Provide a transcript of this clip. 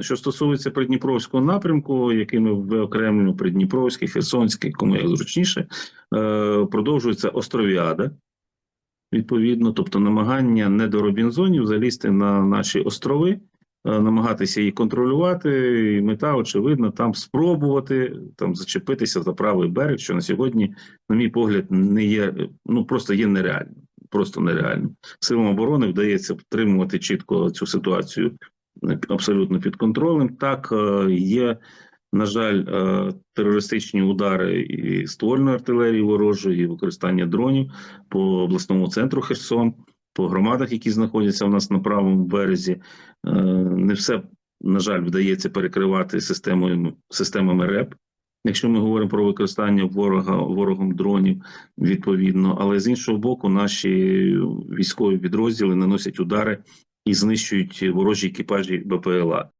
Що стосується Придніпровського напрямку, який ми виокремлюємо Придніпровський, Херсонський, кому як зручніше, е, продовжується Островіада. Відповідно, тобто намагання не до Робінзонів залізти на наші острови, е, намагатися їх контролювати. І мета, очевидно, там спробувати там зачепитися за правий берег, що на сьогодні, на мій погляд, не є ну просто є нереально. Просто нереально. Силам оборони вдається втримувати чітко цю ситуацію абсолютно під контролем. Так е, є, на жаль, е, терористичні удари і ствольної артилерії ворожої, і використання дронів по обласному центру Херсон, по громадах, які знаходяться у нас на правому березі. Е, Не все, на жаль, вдається перекривати системою системами РЕП. Якщо ми говоримо про використання ворога ворогом дронів, відповідно, але з іншого боку, наші військові підрозділи наносять удари і знищують ворожі екіпажі БПЛА.